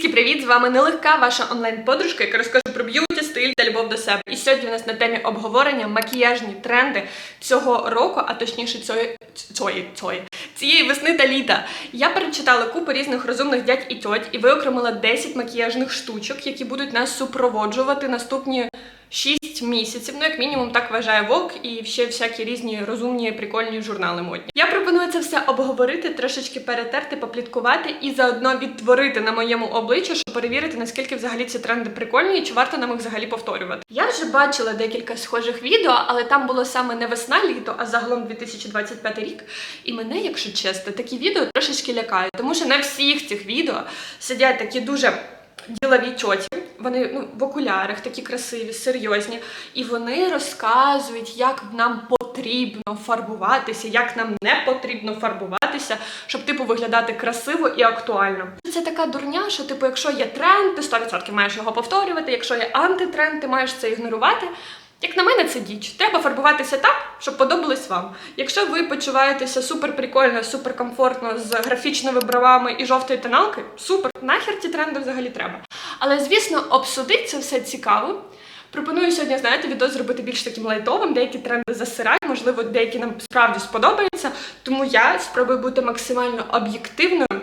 Привітський привіт! З вами нелегка ваша онлайн-подружка, яка розкаже про б'юті, стиль та любов до себе. І сьогодні у нас на темі обговорення макіяжні тренди цього року, а точніше цієї, цієї, цієї, цієї весни та літа. Я перечитала купу різних розумних дядь і тьоть і виокремила 10 макіяжних штучок, які будуть нас супроводжувати наступні 6 місяців. Ну, як мінімум, так вважає Vogue і ще всякі різні розумні, прикольні журнали модні. Я пропоную це все обговорити, трошечки перетерти, попліткувати і заодно відтворити на моєму обличчі, щоб перевірити, наскільки взагалі ці тренди прикольні і чи варто нам їх взагалі повторювати. Я вже бачила декілька схожих відео, але там було саме не весна літо, а загалом 2025 рік. І мене, якщо чесно, такі відео трошечки лякають, тому що на всіх цих відео сидять такі дуже ділові тьоті. Вони ну, в окулярах такі красиві, серйозні, і вони розказують, як нам потрібно фарбуватися, як нам не потрібно фарбуватися, щоб типу виглядати красиво і актуально. Це така дурня, що типу, якщо є тренд, ти 100% маєш його повторювати. Якщо є антитренд, ти маєш це ігнорувати. Як на мене, це діч. Треба фарбуватися так, щоб подобалось вам. Якщо ви почуваєтеся супер прикольно, супер комфортно з графічними бровами і жовтою тоналкою, супер, нахер ці тренди взагалі треба. Але звісно, обсудити це все цікаво. Пропоную сьогодні, знаєте, відео зробити більш таким лайтовим, деякі тренди засирають, можливо, деякі нам справді сподобаються. Тому я спробую бути максимально об'єктивною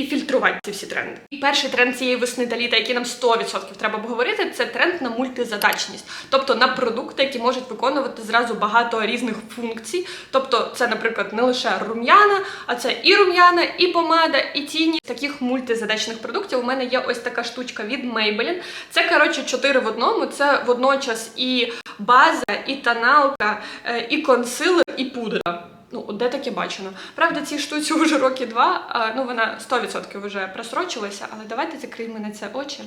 і фільтрувати ці всі тренди. І перший тренд цієї весни та літа, який нам 100% треба обговорити, це тренд на мультизадачність, тобто на продукти, які можуть виконувати зразу багато різних функцій. Тобто, це, наприклад, не лише рум'яна, а це і рум'яна, і помада, і тіні. Таких мультизадачних продуктів у мене є ось така штучка від Maybelline. Це коротше чотири в одному. Це водночас і база, і тоналка, е, і консилер, і пудра. Ну, де таке бачено. Правда, цій штуці вже роки два, а, ну вона 100% вже просрочилася, але давайте закриємо на це очі.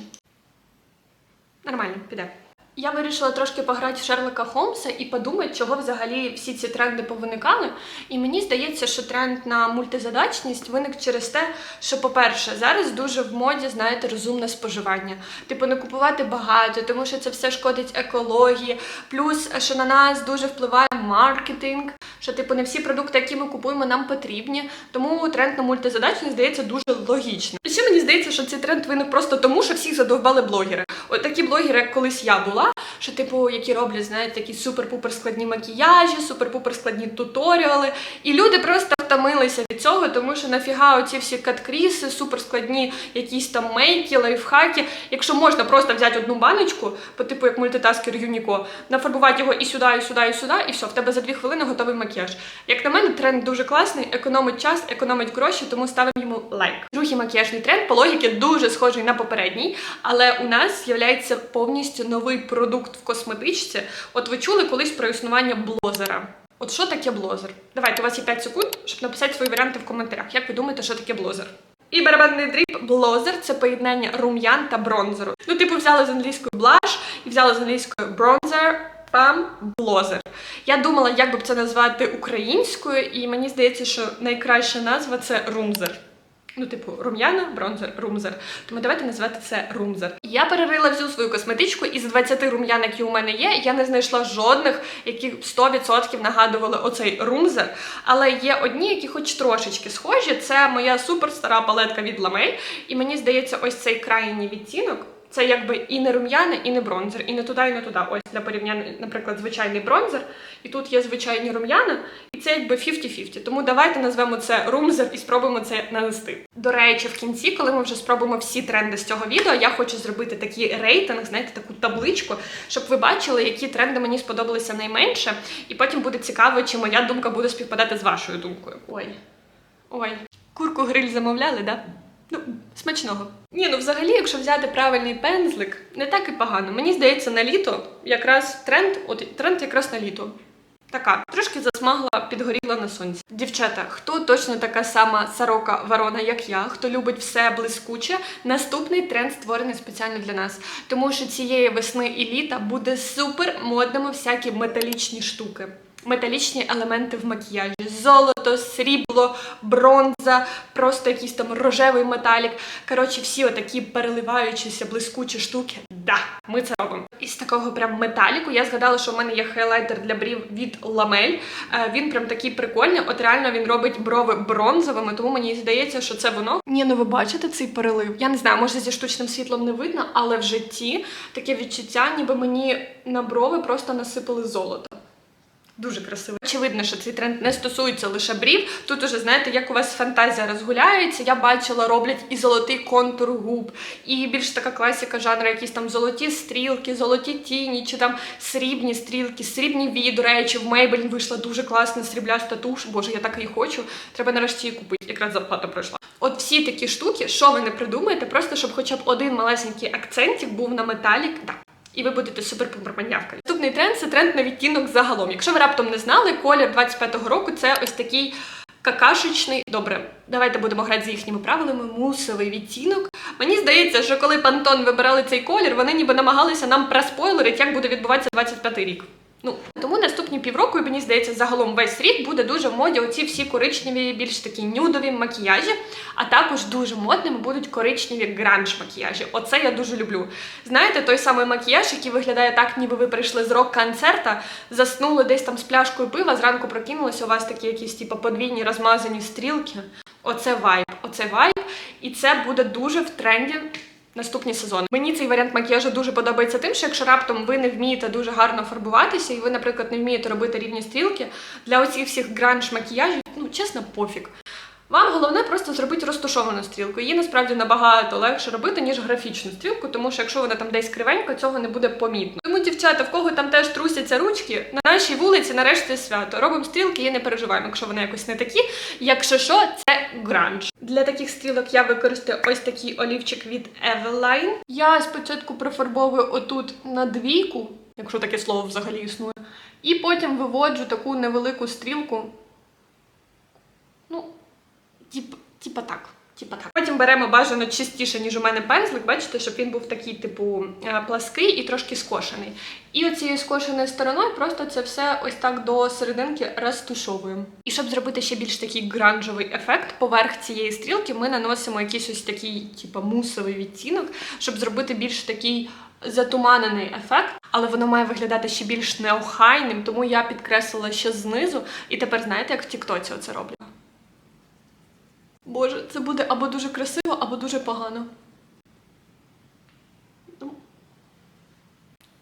Нормально, піде. Я вирішила трошки пограти в Шерлока Холмса і подумати, чого взагалі всі ці тренди повиникали. І мені здається, що тренд на мультизадачність виник через те, що, по-перше, зараз дуже в моді, знаєте, розумне споживання. Типу, не купувати багато, тому що це все шкодить екології. Плюс, що на нас дуже впливає маркетинг, що типу не всі продукти, які ми купуємо, нам потрібні. Тому тренд на мультизадачність здається дуже логічним. І ще мені здається, що цей тренд виник просто тому, що всіх задовбали блогери. От такі блогери, як колись я була, що типу, які роблять, знаєте, такі супер-пупер складні макіяжі, супер-пупер складні туторіали. І люди просто втомилися від цього, тому що нафіга оці всі каткріси, суперскладні якісь там мейки, лайфхаки. Якщо можна просто взяти одну баночку, по типу як мультитаскер Юніко, нафарбувати його і сюди, і сюди, і сюди, і все, в тебе за дві хвилини готовий макіяж. Як на мене, тренд дуже класний, економить час, економить гроші, тому ставимо йому лайк. Другий макіяжний тренд по логіки дуже схожий на попередній, але у нас з'являється повністю новий продукт в косметичці. От ви чули колись про існування блозера. От що таке блозер? Давайте, у вас є 5 секунд, щоб написати свої варіанти в коментарях. Як ви думаєте, що таке блозер? І барабанний дріб блозер це поєднання рум'ян та бронзеру. Ну, типу, взяли з англійської блаш і взяли з англійської бронзер. Пам блозер. Я думала, як би це назвати українською, і мені здається, що найкраща назва це румзер. Ну, типу, рум'яна, бронзер, румзер. Тому давайте називати це румзер. Я перерила всю свою косметичку, і з 20 рум'ян, які у мене є, я не знайшла жодних, які 100% нагадували оцей румзер. Але є одні, які хоч трошечки схожі. Це моя суперстара палетка від Ламель. І мені здається, ось цей крайній відтінок. Це якби і не рум'яне, і не бронзер, і не туди, і не туди. Ось для порівняння, наприклад, звичайний бронзер, і тут є звичайні рум'яна, і це якби 50-50. Тому давайте назвемо це румзер і спробуємо це нанести. До речі, в кінці, коли ми вже спробуємо всі тренди з цього відео, я хочу зробити такий рейтинг, знаєте, таку табличку, щоб ви бачили, які тренди мені сподобалися найменше, і потім буде цікаво, чи моя думка буде співпадати з вашою думкою. Ой, ой, курку гриль замовляли, да? Ну, смачного. Ні, ну взагалі, якщо взяти правильний пензлик, не так і погано. Мені здається, на літо якраз тренд, от тренд якраз на літо. Така, трошки засмагла, підгоріла на сонці. Дівчата, хто точно така сама сорока ворона, як я, хто любить все блискуче, наступний тренд створений спеціально для нас. Тому що цієї весни і літа буде супер модними всякі металічні штуки. Металічні елементи в макіяжі: золото, срібло, бронза, просто якийсь там рожевий металік. Коротше, всі отакі переливаючіся блискучі штуки. Да, ми це робимо. Із такого прям металіку я згадала, що в мене є хайлайтер для брів від Ламель. Е, Він прям такий прикольний. От реально він робить брови бронзовими, тому мені здається, що це воно. Ні, ну ви бачите цей перелив. Я не знаю, може зі штучним світлом не видно, але в житті таке відчуття, ніби мені на брови просто насипали золото. Дуже красиво. Очевидно, що цей тренд не стосується лише брів. Тут уже знаєте, як у вас фантазія розгуляється. Я бачила, роблять і золотий контур губ, і більш така класика жанру, якісь там золоті стрілки, золоті тіні, чи там срібні стрілки, срібні вії. До речі, в Maybelline вийшла дуже класна срібляста туш. Боже, я так її хочу. Треба нарешті її купити. Якраз зарплата пройшла. От всі такі штуки, що ви не придумаєте, просто щоб хоча б один малесенький акцентик був на металік. Да. І ви будете супер манявкою. Наступний тренд це тренд на відтінок загалом. Якщо ви раптом не знали, колір 25-го року це ось такий какашечний. Добре, давайте будемо грати за їхніми правилами. Мусовий відтінок. Мені здається, що коли Пантон вибирали цей колір, вони ніби намагалися нам проспойлерити, як буде відбуватися 25-й рік. Ну тому наступні півроку, мені здається, загалом весь рік буде дуже в моді оці всі коричневі, більш такі нюдові макіяжі, а також дуже модними будуть коричневі гранж макіяжі. Оце я дуже люблю. Знаєте, той самий макіяж, який виглядає так, ніби ви прийшли з рок-концерта, заснули десь там з пляшкою пива, зранку прокинулися, у вас такі якісь типу, подвійні розмазані стрілки. Оце вайб, оце вайб, і це буде дуже в тренді наступні сезони. Мені цей варіант макіяжу дуже подобається тим, що якщо раптом ви не вмієте дуже гарно фарбуватися, і ви, наприклад, не вмієте робити рівні стрілки, для оцих всіх гранж макіяжів, ну чесно, пофіг. Вам головне просто зробити розташовану стрілку. Її насправді набагато легше робити, ніж графічну стрілку, тому що якщо вона там десь кривенько, цього не буде помітно. Тому, дівчата, в кого там теж трусяться ручки, на нашій вулиці нарешті свято. Робимо стрілки і не переживаємо, якщо вони якось не такі. Якщо що, це гранж. Для таких стрілок я використаю ось такий олівчик від Eveline. Я спочатку профарбовую отут на двійку, якщо таке слово взагалі існує, і потім виводжу таку невелику стрілку. Тип, типа так. Типа так. Потім беремо бажано чистіше, ніж у мене пензлик. Бачите, щоб він був такий, типу, е, плаский і трошки скошений. І оцією скошеною стороною просто це все ось так до серединки розтушовуємо. І щоб зробити ще більш такий гранжовий ефект, поверх цієї стрілки ми наносимо якийсь ось такий, типу, мусовий відтінок, щоб зробити більш такий затуманений ефект, але воно має виглядати ще більш неохайним, тому я підкреслила ще знизу. І тепер знаєте, як в Тіктоці оце роблю. Боже, це буде або дуже красиво, або дуже погано. Ну,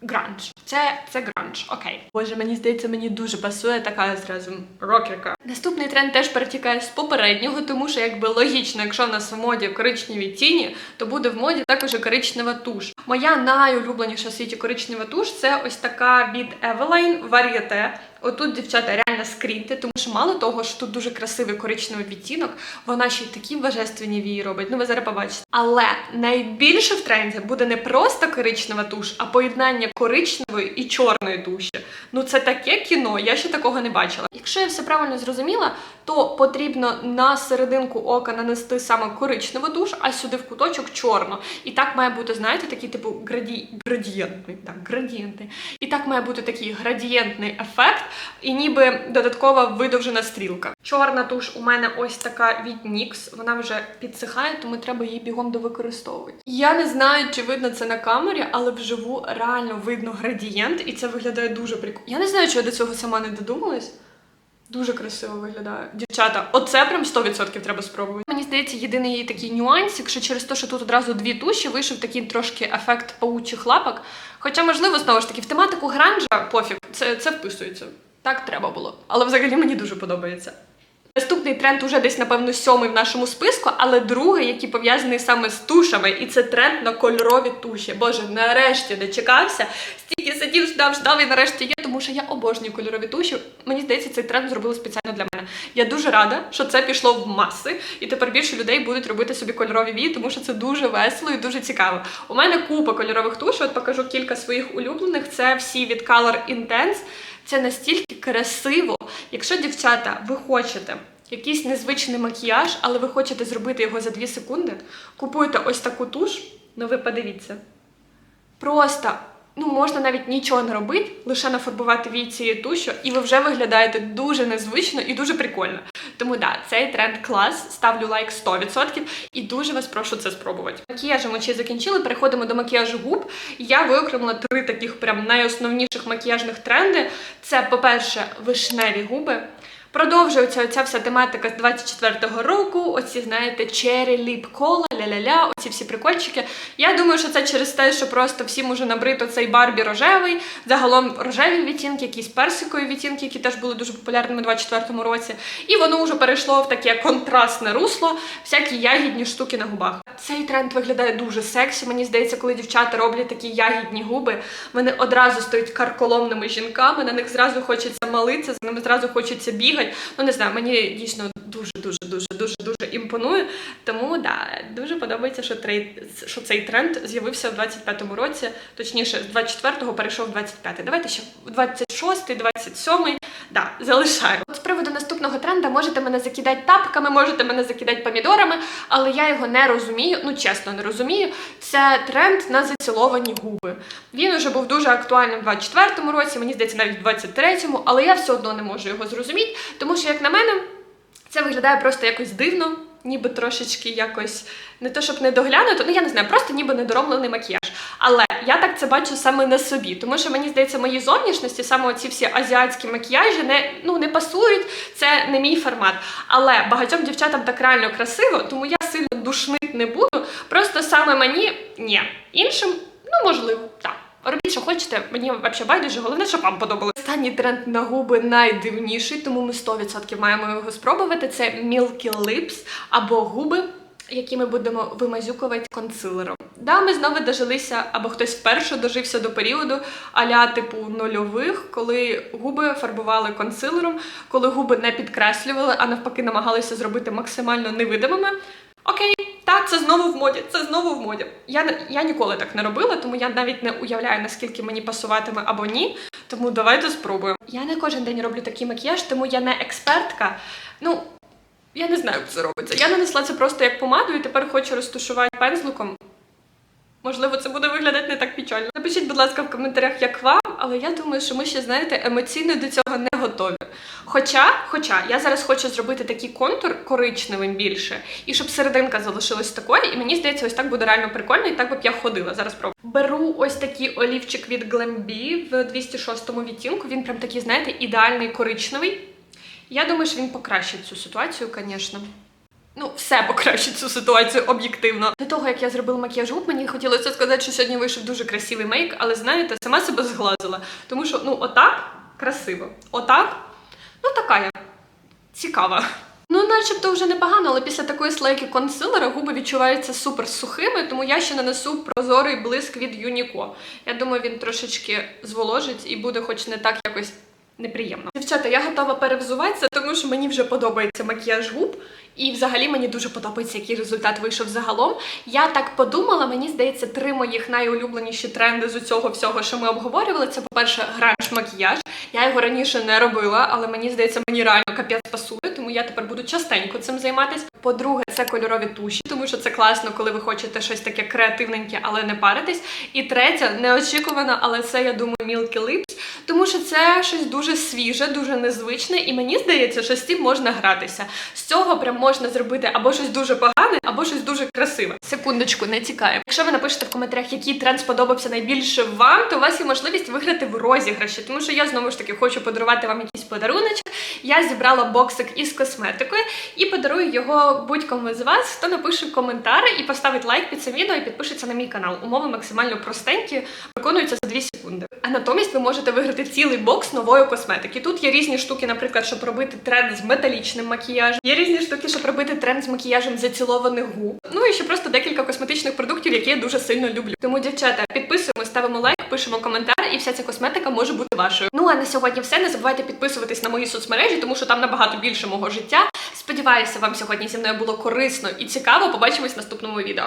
Гранж. Це, це гранж, окей. Боже, мені здається, мені дуже пасує така зразу рокерка. Наступний тренд теж перетікає з попереднього, тому що якби логічно, якщо в нас в моді коричневі тіні, то буде в моді також і коричнева туш. Моя найулюбленіша в світі коричнева туш це ось така від Eveline Varieté. Отут дівчата реально скріньте, тому що мало того, що тут дуже красивий коричневий відтінок, вона ще й такі божественні вії робить. Ну ви зараз побачите. Але найбільше в тренді буде не просто коричнева туш, а поєднання коричневої і чорної туші. Ну це таке кіно, я ще такого не бачила. Якщо я все правильно зрозуміла, то потрібно на серединку ока нанести саме коричневу туш, а сюди в куточок чорну. І так має бути, знаєте, такий типу граді... градієнтний. Так, градієнтний. І так має бути такий градієнтний ефект, і ніби додаткова видовжена стрілка. Чорна туш у мене ось така від NYX, вона вже підсихає, тому треба її бігом довикористовувати. Я не знаю, чи видно це на камері, але вживу реально видно градієнт, і це виглядає дуже прикольно. Я не знаю, чи я до цього сама не додумалась. Дуже красиво виглядає. Дівчата, оце прям 100% треба спробувати. Мені здається, єдиний її такий нюанс, якщо через те, що тут одразу дві туші, вийшов такий трошки ефект паучих лапок. Хоча, можливо, знову ж таки, в тематику гранжа пофіг, це, це вписується. Так треба було. Але взагалі мені дуже подобається. Наступний тренд уже десь, напевно, сьомий в нашому списку, але другий, який пов'язаний саме з тушами, і це тренд на кольорові туші. Боже, нарешті дочекався. Стільки сидів, ждав, ждав і нарешті є, тому що я обожнюю кольорові туші. Мені здається, цей тренд зробили спеціально для мене. Я дуже рада, що це пішло в маси, і тепер більше людей будуть робити собі кольорові вії, тому що це дуже весело і дуже цікаво. У мене купа кольорових туш, от покажу кілька своїх улюблених. Це всі від Color Intense. Це настільки красиво. Якщо дівчата, ви хочете якийсь незвичний макіяж, але ви хочете зробити його за 2 секунди, купуйте ось таку туш, ну ви подивіться. Просто Ну, можна навіть нічого не робити, лише нафарбувати війці і тушу, і ви вже виглядаєте дуже незвично і дуже прикольно. Тому да, цей тренд клас, ставлю лайк 100% і дуже вас прошу це спробувати. Макіяжем очі закінчили, переходимо до макіяжу губ. Я виокремила три таких прям найосновніших макіяжних тренди. Це, по-перше, вишневі губи. Продовжується оця вся тематика з 24-го року. Оці, знаєте, черрі, ліп кола, ля-ля-ля, оці всі прикольчики. Я думаю, що це через те, що просто всім уже набрито цей Барбі рожевий, загалом рожеві відтінки, якісь персикові відтінки, які теж були дуже популярними у 24-му році. І воно вже перейшло в таке контрастне русло, всякі ягідні штуки на губах. Цей тренд виглядає дуже сексі. Мені здається, коли дівчата роблять такі ягідні губи, вони одразу стають карколомними жінками, на них зразу хочеться молитися, за ними зразу хочеться бігати. Ну не знаю, мені дійсно дуже дуже дуже дуже дуже імпонує. Тому да, дуже подобається, що трей, що цей тренд з'явився в 25-му році, точніше, з 24-го перейшов в 25-й. Давайте ще в 26-й, 27-й. Да. От з приводу наступного тренда можете мене закидати тапками, можете мене закидати помідорами, але я його не розумію. Ну чесно, не розумію. Це тренд на заціловані губи. Він уже був дуже актуальним в 24-му році, мені здається, навіть в 23-му, але я все одно не можу його зрозуміти, тому що, як на мене, це виглядає просто якось дивно, ніби трошечки якось не то, щоб не доглянуто, ну я не знаю, просто ніби недороблений макіяж. Але я так це бачу саме на собі, тому що мені здається, мої зовнішності, саме оці всі азіатські макіяжі, не ну не пасують. Це не мій формат. Але багатьом дівчатам так реально красиво, тому я сильно душнить не буду. Просто саме мені ні. Іншим, ну можливо, так. Робіть, що хочете, мені взагалі байдуже, головне, щоб вам подобалося. Останній тренд на губи найдивніший, тому ми 100% маємо його спробувати. Це Milky Lips або губи, які ми будемо вимазюкувати консилером. Да, ми знову дожилися, або хтось вперше дожився до періоду аля типу нульових, коли губи фарбували консилером, коли губи не підкреслювали, а навпаки намагалися зробити максимально невидимими. Окей, так, це знову в моді. Це знову в моді. Я я ніколи так не робила, тому я навіть не уявляю, наскільки мені пасуватиме або ні. Тому давайте спробуємо. Я не кожен день роблю такий макіяж, тому я не експертка. Ну, я не знаю, як це робиться. Я нанесла це просто як помаду і тепер хочу розташувати пензликом. Можливо, це буде виглядати не так печально. Напишіть, будь ласка, в коментарях, як вам, але я думаю, що ми ще, знаєте, емоційно до цього не готові. Хоча, хоча я зараз хочу зробити такий контур коричневим більше, і щоб серединка залишилась такою, і мені здається, ось так буде реально прикольно, і так би б я ходила. Зараз пробую. Беру ось такий олівчик від Glambi в 206 відтінку. Він прям такий, знаєте, ідеальний коричневий. Я думаю, що він покращить цю ситуацію, звісно. Ну, все покращить цю ситуацію об'єктивно. До того, як я зробила макіяж губ, мені хотілося сказати, що сьогодні вийшов дуже красивий мейк, але знаєте, сама себе зглазила. Тому що, ну, отак красиво. Отак, ну така я цікава. Ну, начебто вже непогано, але після такої слейки консилера губи відчуваються супер сухими, тому я ще нанесу прозорий блиск від Юніко. Я думаю, він трошечки зволожить і буде хоч не так якось неприємно. Дівчата, я готова перевзуватися, тому що мені вже подобається макіяж губ, і взагалі мені дуже подобається, який результат вийшов загалом. Я так подумала, мені здається, три моїх найулюбленіші тренди з усього всього, що ми обговорювали. Це, по-перше, граш макіяж. Я його раніше не робила, але мені здається, мені реально капець пасує, я тепер буду частенько цим займатися. По-друге, це кольорові туші, тому що це класно, коли ви хочете щось таке креативненьке, але не паритись. І третє, неочікувано, але це, я думаю, Milky Lips, тому що це щось дуже свіже, дуже незвичне, і мені здається, що з цим можна гратися. З цього прям можна зробити або щось дуже погане, або щось дуже красиве. Секундочку, не тікає. Якщо ви напишете в коментарях, який тренд сподобався найбільше вам, то у вас є можливість виграти в розіграші, тому що я знову ж таки хочу подарувати вам якийсь подаруночок. Я зібрала боксик із косметикою і подарую його будь-кому з вас, хто напише коментар і поставить лайк під цим відео і підпишеться на мій канал. Умови максимально простенькі, виконуються за 2 секунди. А натомість ви можете виграти цілий бокс нової косметики. Тут є різні штуки, наприклад, щоб робити тренд з металічним макіяжем. Є різні штуки, щоб робити тренд з макіяжем зацілованих губ. Ну і ще просто декілька косметичних продуктів, які я дуже сильно люблю. Тому, дівчата, підписуємо, ставимо лайк, пишемо коментар, і вся ця косметика може бути вашою. Ну а на сьогодні все. Не забувайте підписуватись на мої соцмережі, тому що там набагато більше мого життя. Сподіваюся, вам сьогодні зі мною було корисно і цікаво. Побачимось в наступному відео.